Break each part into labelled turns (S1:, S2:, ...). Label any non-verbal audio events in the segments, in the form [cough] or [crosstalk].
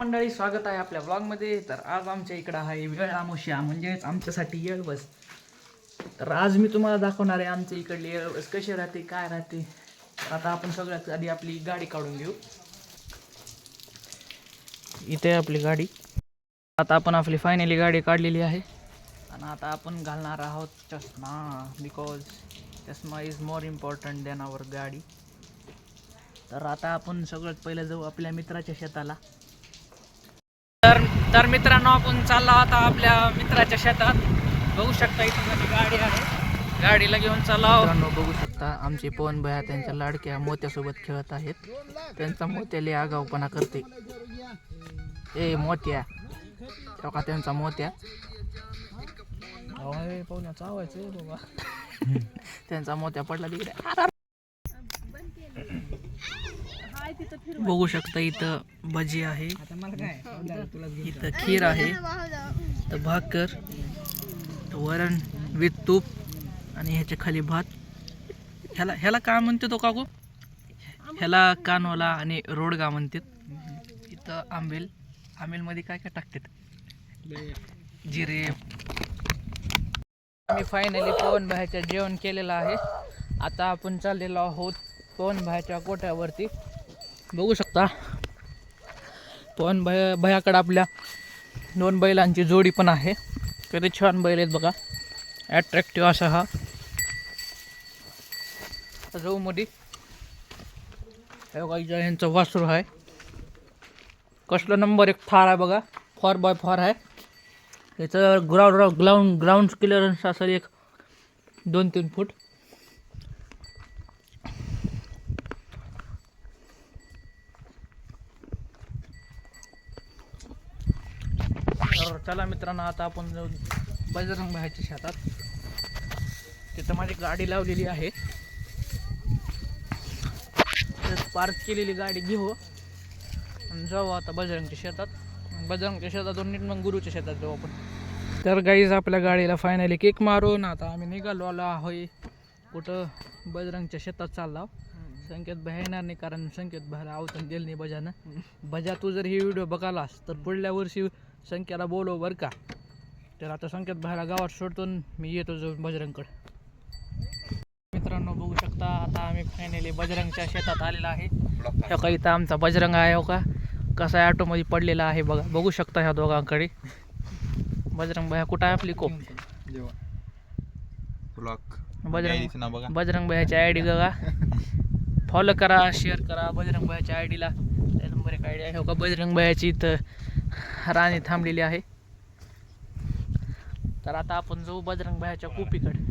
S1: मंडळी स्वागत आहे आपल्या ब्लॉगमध्ये तर आज आमच्या इकडं आहे वेळ आमोश्या म्हणजेच आमच्यासाठी येळवस तर आज मी तुम्हाला दाखवणार आहे आमच्या इकडली येळवस कशी राहते काय राहते? आता आपण सगळ्यात आधी आपली गाडी काढून घेऊ. इथे आहे आपली गाडी. आता आपण आपली फायनली गाडी काढलेली आहे. आणि आता आपण घालणार आहोत चष्मा बिकॉज चष्मा is more important than our गाडी. तर आता आपण सगळ्यात पहिलं जाऊ आपल्या मित्राच्या शेताला. तर तर मित्रांनो आपण चाललो आता आपल्या मित्राच्या शेतात. बघू शकता इथे माझी गाडी आहे. गाडीला घेऊन चाललो मित्रांनो बघू शकता आमचे पवन भया त्यांच्या लाडक्या मोत्यासोबत खेळत आहेत. त्यांचा मोत्याले आगाऊपणा करते. ए मोत्या. का त्यांचा मोत्या? अहो, पाहुण्याचा आवाज आहे बाबा. [laughs] त्यांचा मोत्या पडला तिकडे. बघू शकता इथं भजी आहे. इथं खीर आहे. तर भाकर वरण विथ तूप आणि ह्याच्या खाली भात. ह्याला ह्याला का म्हणते तो काकू? ह्याला कानवाला आणि रोडगा म्हणतात. इथं आंबेल आंबेलमध्ये काय काय टाकतात? जिरे. आम्ही फायनली पवन भायचं जेवण केलेलं आहे. आता आपण चाललेलो आहोत पवन भायच्या कोट्यावरती. बघू शकता. पण भय भयाकडं आपल्या दोन बैलांची जोडी पण आहे. किती छान बैल आहेत बघा. ॲट्रॅक्टिव्ह असा हा. मध्ये हे बघा यांचं वासरू आहे. कसलं नंबर एक थार आहे बघा. फॉर बाय फॉर आहे. याचं ग्राउंड ग्राउंड ग्राउंड क्लिअरन्स असेल एक दोन तीन फूट. तर चला मित्रांनो आता आपण जाऊ बजरंग भाईच्या शेतात. तिथं माझी गाडी लावलेली आहे. पार्क केलेली गाडी घेऊ. आणि जाऊ आता बजरंगच्या शेतात. बजरंगच्या शेतातून नीट मग गुरुच्या शेतात जाऊ आपण. तर गाईज आपल्या गाडीला फायनली केक मारून आता आम्ही निघालो आलो होय कुठं बजरंगच्या शेतात चाललो संकेत भाई येणार नाही कारण संकेत भाईला आवतून दिलं नाही बजानं. बजा तू जर ही व्हिडिओ बघालास तर पुढल्या वर्षी संख्याला बोलो बरं का? तर आता संख्यात भाईला गावात सोडतो मी येतो जाऊन बजरंगकडे. मित्रांनो बघू शकता आता आम्ही फायनली बजरंगच्या शेतात आलेला आहे. ह्या का इथं आमचा बजरंग आहे हो का? कसा आहे? ऑटोमध्ये पडलेला आहे बघा. बघू शकता ह्या दोघांकडे. बजरंग भाई कुठं आहे आपली कोप बजरंग
S2: बघा
S1: बजरंग भाईच्या आय डी बघा. फॉलो करा शेअर करा. बजरंग भाईच्या आय डीला त्या नंबर एक आय डी आहे हो का? बजरंग भाईची इथं. राणी थांबलेली आहे. तर आता आपण जाऊ बजरंग भाईच्या कुपीकडे.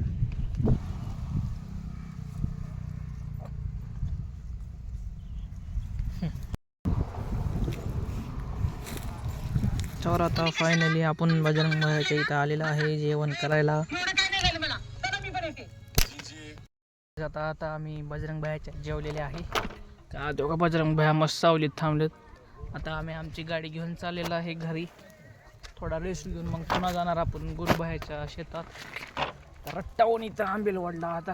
S1: तर आता फायनली आपण बजरंग भाईच्या इथं आलेलं आहे जेवण करायला. आता आता आम्ही बजरंग भायाच्या जेवलेले आहे. का दोघं बजरंग भाया मस्त सावलीत थांबलेत. आता आम्ही आमची गाडी घेऊन चाललेलो आहे घरी. थोडा रेस्ट घेऊन मग पुन्हा जाणार आपण गुरुबाह्याच्या शेतात. तर रट्टावून इथं आंबेल वाढला आता.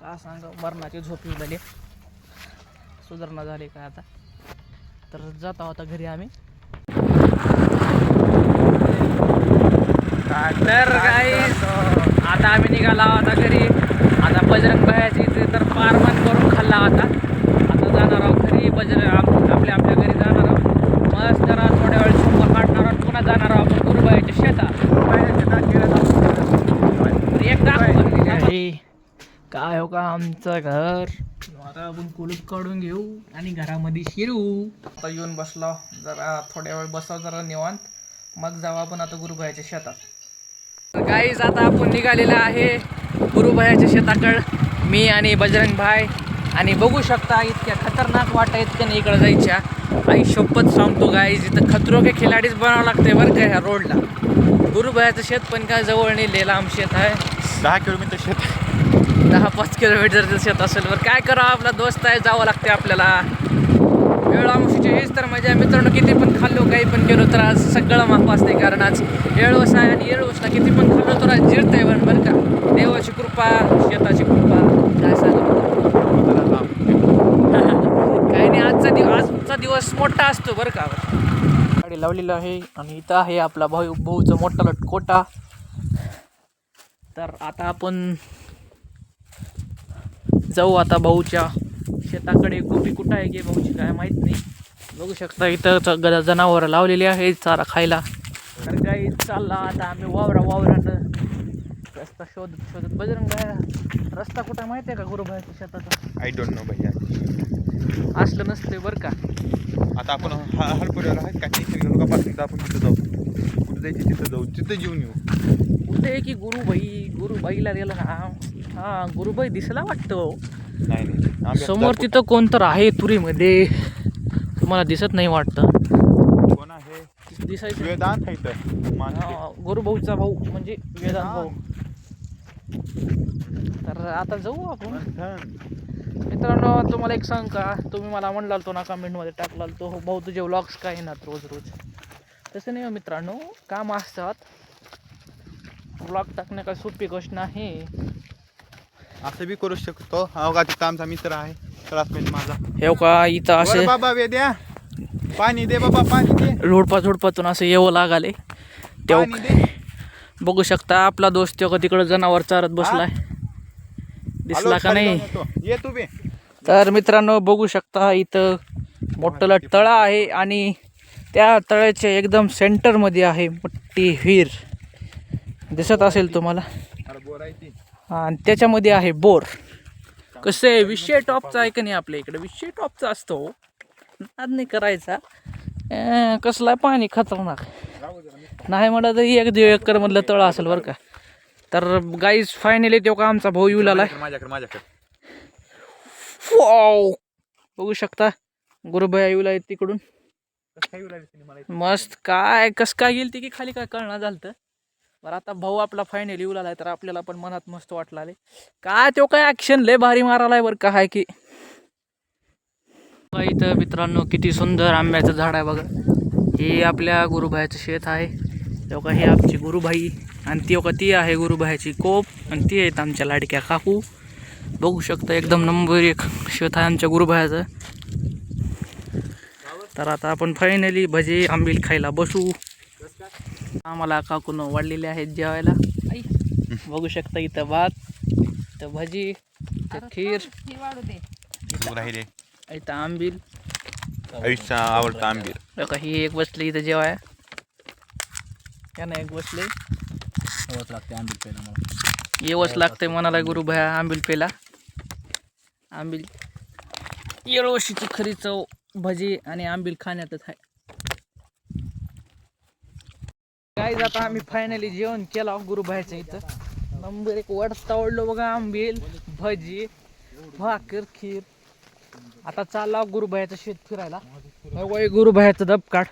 S1: का सांगा मरणाची झोप झाली सुधारणा झाली का आता? तर जात आहोत घरी आम्ही. तर काही आता आम्ही निघाला आता घरी. आता बजरंग भायाची इथे तर पारमन करून खाल्ला होता आता जाणार आहोत घरी. बजरंग आपल्या आपल्या घरी जाणार आहोत मस्त जरा थोड्या वेळ शंभर काढणार आहोत पुन्हा जाणार आहोत आपण गुरुबाईच्या शेतात तर एक दाखव काय हो का आमचं घर? आता आपण कुलूप काढून घेऊ आणि घरामध्ये शिरू. आता येऊन बसलो. जरा थोड्या वेळ बसाव जरा निवांत. मग जाऊ आपण आता गुरुभायाच्या शेतात. गाईज आता आपण निघालेलं आहे गुरुभायाच्या शेताकडं. मी आणि बजरंग भाई. आणि बघू शकता इतक्या खतरनाक वाटा इतक्या इकडं जायच्या. आई शपथ सांगतो गाईज इथं खतरो के खिलाडीच बनावं लागते बरं का ह्या रोडला गुरुभायाचं शेत पण काय जवळ नाही लांब शेत आहे.
S2: दहा किलोमीटर शेत
S1: दहा पाच किलोमीटरचं शेत असेल बरं. काय करावं आपला दोस्त आहे जावं लागते आपल्याला. वेळामुशीची हेच तर माझ्या मित्रांनो किती पण खाल्लो काही पण केलो तर आज सगळं माफ असते कारण आज येळवस आहे आणि येळवसला किती पण खाल्लो तर आज जिरतंय बरं बरं का. देवाची कृपा शेताची कृपा. काय सांगू काही नाही आजचा दिवस मोठा असतो बरं का. गाडी लावलेलं आहे आणि इथं आहे आपला भाऊ भाऊचा मोठा लटकोटा तर आता आपण जाऊ आता भाऊच्या शेताकडे. गोपी कुठं आहे की भाऊची काय माहीत नाही. बघू शकता इथं गदा जनावरं लावलेली आहे चारा खायला. तर काही चालला आता आम्ही वावरा वावरानं रस्ता शोधत शोधत बजरंग रस्ता कुठं माहिती आहे का गुरुबाईच्या शेताचा?
S2: आय डोंट नो भैया.
S1: असलं नसतंय बरं का.
S2: आता आपण हा हरपुऱ्याला आहे का? टेन्शन घेऊ नका पासून आपण तिथं जाऊ. कुठं जायचं तिथं जाऊ. तिथं जेऊन येऊ.
S1: कुठे की गुरुबाई? गुरुबाईला गेला ना हा गुरुबाई दिसला वाटतं
S2: नाही नाही. आम्ही
S1: समोर तिथं कोणतर आहे तुरीमध्ये. तुम्हाला दिसत नाही वाटतं.
S2: कोण आहे?
S1: दिसायचं.
S2: वेदांत आहे तर.
S1: हा, गुरुभाऊचा भाऊ म्हणजे वेदांत
S2: हा.
S1: भाऊ. तर आता जाऊ आपण. मित्रांनो तुम्हाला एक सांग का? तुम्ही मला म्हणला तो ना कमेंटमध्ये टाकला तो हो भाऊ तुझे व्लॉग्स काय येणार रोज रोज? तसं नाही हो मित्रांनो काम असतात. व्लॉग टाकणं काय सोपी गोष्ट नाही.
S2: असं बी करू शकतो. हा बघा तिथं आमचा मित्र आहे क्लासमेट माझा.
S1: हे का इथं असे
S2: बाबा वेद्या पाणी दे बाबा पाणी दे.
S1: झोडपा झोडपातून असं येवं लागाले. तेव्हा बघू शकता आपला दोस्त तेव्हा तिकडं जनावर चारत बसलाय. दिसला का नाही?
S2: तू
S1: तर मित्रांनो बघू शकता इथं मोठं तळं आहे आणि त्या तळ्याच्या एकदम सेंटरमध्ये आहे मोठी विहीर. दिसत असेल तुम्हाला? आणि त्याच्यामध्ये आहे बोर. कसं आहे विषय टॉपचा आहे का नाही आपल्या इकडे? विषय टॉपचा असतो. नाद नाही करायचा. कसला आहे? पाणी खतरनाक. नाही म्हणलं तर एक दीड एकर मधलं तळं असेल बरं का. तर गाईज फायनली तो का आमचा भाऊ येऊ लागलाय
S2: माझ्याकडे माझ्याकडे.
S1: वाव बघू शकता गुरुबाई येऊ लागले तिकडून? मस्त काय कस काय गेली ती की खाली काय कळणार झालं बरं आता भाऊ आपला फायनल येऊ लागलाय तर आपल्याला पण मनात मस्त वाटलं आले काय तो काय ऍक्शन लय भारी मारालाय बरं का हाय की. इथं मित्रांनो किती सुंदर आंब्याचं झाड आहे बघा. हे आपल्या गुरुबाईचं शेत आहे. तेव्हा ही आमची गुरुबाई आणि ती का ती आहे गुरुबाईची कोप आणि ती आहेत आमच्या लाडक्या काकू. बघू शकता एकदम नंबर एक शेत आहे आमच्या गुरुबाईचं. तर आता आपण फायनली भजी आंबील खायला बसू. आम्हाला काकून वाढलेले आहेत जेवायला. बघू शकता इथं भात इथं भजी इथं खीर. इथं आंबील.
S2: आवडता
S1: बघा ही एक बसली इथं जेवाय. यानं एक बसले
S3: लागते आंबील पेला मला
S1: येवच लागतंय मनाला गुरु भया आंबील पेला. आंबील. येळोशीची खरी चव भजी आणि आंबील खाण्यातच आहे. काय आता आम्ही फायनली जेवण केलं गुरुबाईच्या इथं. नंबर एक वडता ओढलो बघा आंबील भजी भाकर खीर. आता चालला गुरुबायाचं शेत फिरायला. बघा, गुरुबायाचं डबकाड.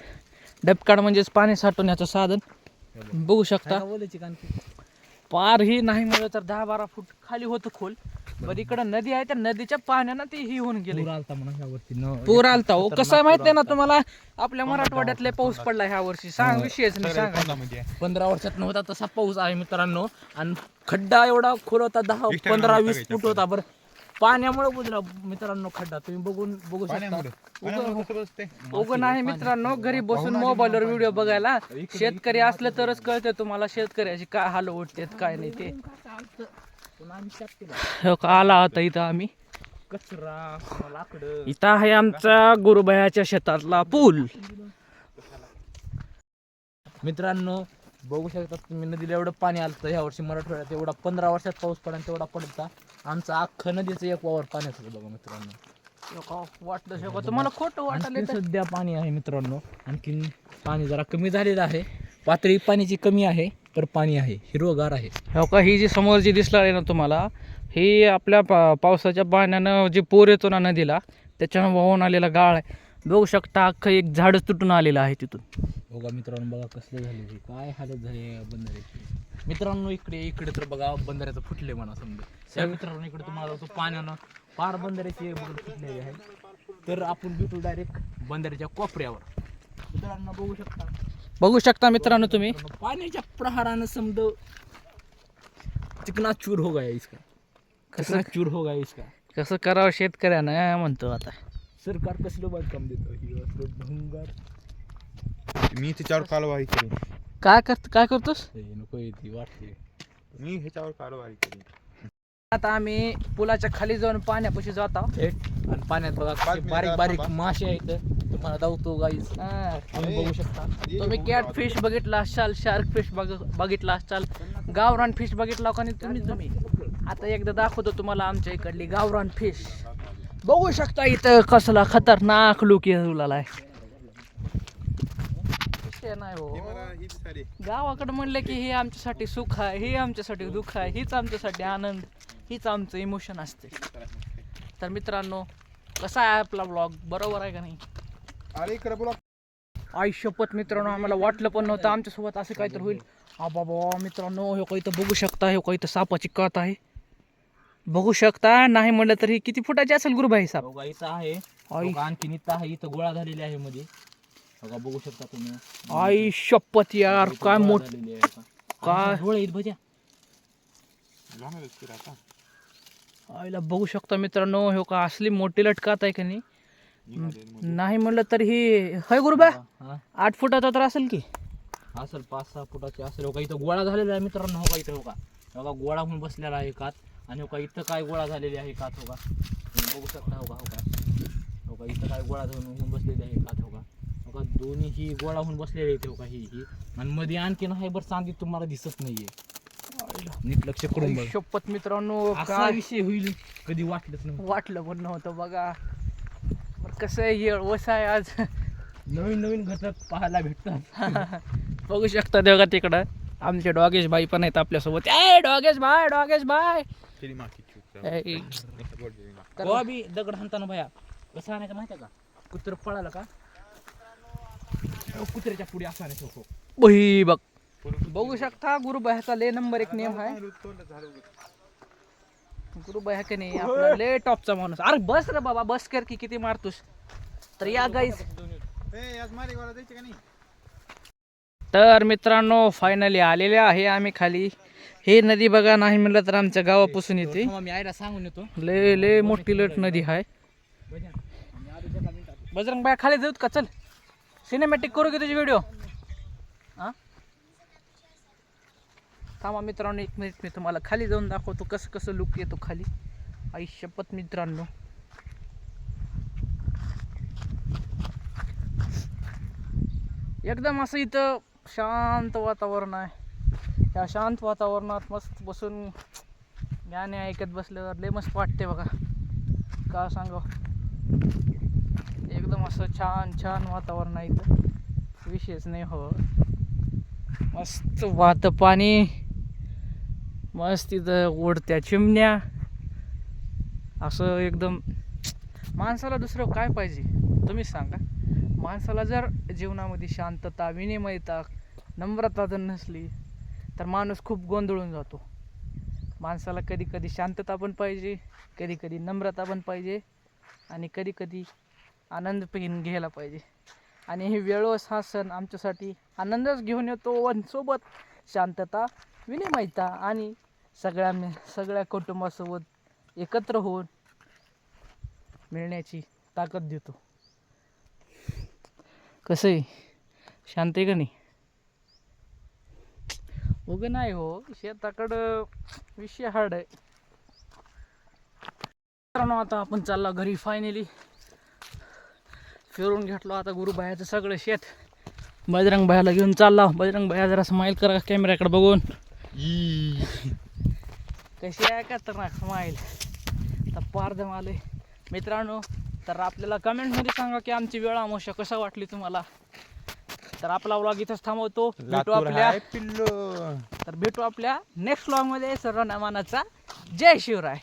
S1: डबकाड म्हणजेच पाणी साठवण्याचं साधन. बघू शकता. पार ही नाही मिळत तर दहा बारा फूट खाली होतं खोल. बरं इकडं नदी आहे त्या नदीच्या पाण्यानं ते ही होऊन गेले.
S3: पूर आलता
S1: हो कसं आहे माहितीये ना तुम्हाला? आपल्या मराठवाड्यातले पाऊस पडला ह्या वर्षी. सांग विषयच नाही सांगा.
S2: म्हणजे?
S3: पंधरा वर्षात नव्हता तसा पाऊस आहे मित्रांनो. आणि खड्डा एवढा खोल होता दहा पंधरा वीस फूट होता. बरं पाण्यामुळे बुजला मित्रांनो खड्डा. तुम्ही बघून बघू शकता.
S2: पाण्यामुळे. पाण्यामुळे कसं बसते?
S1: उगं नाही मित्रांनो घरी बसून मोबाईलवर व्हिडिओ बघायला शेतकरी असलं तरच कळतं तुम्हाला शेतकऱ्याची काय हाल उठतात काय नाही ते. हो का? आला होता इथं आम्ही.
S3: कचरा लाकडं.
S1: इथं आहे आमचा गुरुबायाच्या शेतातला पूल.
S3: मित्रांनो बघू शकता तुम्ही नदीला एवढं पाणी आलं ह्या वर्षी मराठवाड्यात एवढा पंधरा वर्षात पाऊस पडला तेवढा पडता. आमचा अख्खं नदीचं एक वावर पाण्यात होतं बघा मित्रांनो?
S1: वाटलं शे का? तुम्हाला खोटं वाटायला
S3: आणखी सध्या पाणी आहे मित्रांनो. आणखीन पाणी जरा कमी झालेलं आहे. पातळी पाण्याची कमी आहे तर पाणी आहे. हिरवगार आहे.
S1: हो का? ही जी समोर जी दिसणार आहे ना तुम्हाला ही आपल्या पा पावसाच्या पाण्यानं जे पूर येतो ना नदीला त्याच्यानं वाहून आलेला गाळ आहे. बघू शकता अख्खं एक झाडच तुटून आलेलं आहे तिथून.
S3: बघा मित्रांनो बघा कसले झाले हे. काय हालत झाली बंधाऱ्याची? मित्रांनो इकडे इकडे तर बघा बंधाऱ्याचं फुटले म्हणा समजा. त्या मित्रांनो इकडे तुम्हाला तो पाण्यानं पार बंधाऱ्याची फुटलेली आहे. तर आपण भेटू डायरेक्ट बंधाऱ्याच्या कोपऱ्यावर. मित्रांनो बघू शकता.
S1: बघू शकता मित्रांनो तुम्ही.
S3: पाण्याच्या प्रहारानं समज चिकना चूर हो गया इसका
S1: कसं?
S3: चूर हो गया इसका
S1: कसं करावं शेतकऱ्यानं म्हणतो आता.
S3: सरकार कसलं बांधकाम देतं?
S2: मी त्याच्यावर कारवाई करेन.
S1: काय करत काय करतोस?
S3: नको ती वाटते
S2: मी ह्याच्यावर कारवाई करेन.
S1: आता आम्ही पुलाच्या खाली जाऊन पाण्यापाशी जात आहोत.
S3: आणि पाण्यात बघा
S2: पाच
S3: कसे
S2: मिनिटं
S3: बारीक बारीक
S2: थांबा.
S3: मासे आहेत. तुम्हाला दावतो गाईज
S1: हा.
S3: तुम्ही बघू शकता.
S1: तुम्ही कॅट फिश बघितला असाल शार्क फिश बघितला असाल गावरान फिश बघितला का नाही तुम्ही? तुम्ही. आता एकदा दाखवतो तुम्हाला आमच्या इकडली गावरान फिश बघू शकता इथं कसला खतरनाक लुक येऊलाय नाही
S2: हे.
S1: हो
S2: मला ही.
S1: गावाकडे म्हणलं की हे आमच्यासाठी सुख आहे हे आमच्यासाठी दुःख आहे हीच आमच्यासाठी आनंद हीच आमचं इमोशन असते. तर मित्रांनो कसा आहे आपला ब्लॉग बरोबर आहे का नाही?
S2: अरे इकडे
S1: शपथ मित्रांनो आम्हाला वाटलं पण नव्हतं. आमच्यासोबत असं काहीतरी होईल. हा बाबा मित्रांनो हे काही तर बघू शकता हे काही तर सापाची कात आहे. बघू शकता नाही म्हणलं तर ही किती फुटाची असेल गुरुबाई साप?
S3: इथं आहे. आहे इथं गोळा झालेली आहे मध्ये. बघा बघू शकता तुम्ही.
S1: आई शपथ यार काय मोठ. काय?
S3: डोळे आहेत भज्या.
S1: आईला बघू शकता मित्रांनो हे का असली मोठी लटकात आहे का नाही. नाही म्हणलं तर ही होय गुरुबा आठ फुटाचा तर असेल की?
S3: असेल पाच सहा फुटाचे असेल. हो का इथं गोळा झालेला आहे मित्रांनो हो का इथं हो का. हो का गोळा होऊन बसलेला आहे कात आणि हो का इथं काय गोळा झालेली आहे कात हो का. तुम्ही बघू शकता हो का हो का. हो का इथं काय गोळा होऊन बसलेली आहे कात हो हो का दोन्ही ही गोळा होऊन बसलेली आहेत हो का ही ही. आणि मध्ये आणखीन आहे बरं चांदी तुम्हाला दिसत नाहीये. नीट लक्ष करून बघ.
S1: शपथ मित्रांनो
S3: असा
S1: काय
S3: विषय होईल कधी वाटलंच नाही
S1: वाटलं पण नव्हतं बघा. बरं कसं आहे येळ वसा आहे आज.
S3: नवीन नवीन घटक पाहायला भेटतात. [laughs]
S1: बघू शकता तेव्हा तिकडं. आमचे डॉगेश भाई पण आहेत आपल्यासोबत. ए डॉगेश भाई डॉगेश भाई. ए,
S3: गोवा बी दगड हाणताना भया कसं आणायचं माहिती आहे का? कुत्र पळालं का? कुत्र्याच्या पुढे असं हो
S1: बही बघ. बघू शकता गुरुबाह्याचा ले नंबर एक नेम आहे. गुरुबाह्या का नाही आपला ले टॉपचा माणूस. अरे बस रे बाबा बस कर की किती मारतोस. तर या
S2: नाही?
S1: तर मित्रांनो फायनली आलेले आहे आम्ही खाली. हे नदी बघा नाही म्हणलं तर आमच्या गावापासून येते.
S3: थांबा, मी आईला सांगून येतो.
S1: ले ले मोठी लट नदी आहे. बजरंग बाय खाली जाऊत का? चल. सिनेमॅटिक करू की तुझी व्हिडिओ हां? थांबा मित्रांनो एक मिनिट मी तुम्हाला खाली जाऊन दाखवतो कसं कसं लुक येतो खाली. आई शपथ मित्रांनो. एकदम असं इथं शांत वातावरण आहे. या शांत वातावरणात मस्त बसून गाणे ऐकत बसल्यावर लय मस्त वाटते बघा. का सांगा असं छान छान वातावरण आहे इथं. विशेष नाही हो. मस्त वाहत पाणी. मस्त इथं ओढत्या चिमण्या. असं एकदम. माणसाला दुसरं काय पाहिजे? तुम्हीच सांगा. माणसाला जर जीवनामध्ये शांतता विनिमयता नम्रता जर नसली तर माणूस खूप गोंधळून जातो. माणसाला कधी कधी शांतता पण पाहिजे कधी कधी नम्रता पण पाहिजे आणि कधी कधी आनंद पण घ्यायला पाहिजे. आणि हे वेळोस हा सण आमच्यासाठी आनंदच घेऊन येतो व सोबत शांतता विनिमयता आणि सगळ्या सगळ्या कुटुंबासोबत एकत्र होऊन मिळण्याची ताकद देतो. कसं आहे? शांत आहे का नाही? उगं नाही हो. शेताकडं विषय हार्ड आहे. मित्रांनो आता आपण चालला घरी फायनली फिरून घेतलो. आता गुरुबायाचं सगळं शेत बजरंग भायाला घेऊन चालला. बजरंग भाया जरा स्माईल करा कॅमेऱ्याकडे बघून. कशी आहे का तर स्माईल तर पारदम आले मित्रांनो तर आपल्याला कमेंटमध्ये सांगा की आमची वेळ अमावस्या कसा वाटली तुम्हाला? तर आपला व्लॉग इथंच थांबवतो. भेटू आपल्या तर भेटू आपल्या नेक्स्ट व्लॉगमध्ये सर्व नामानाचा जय शिवराय.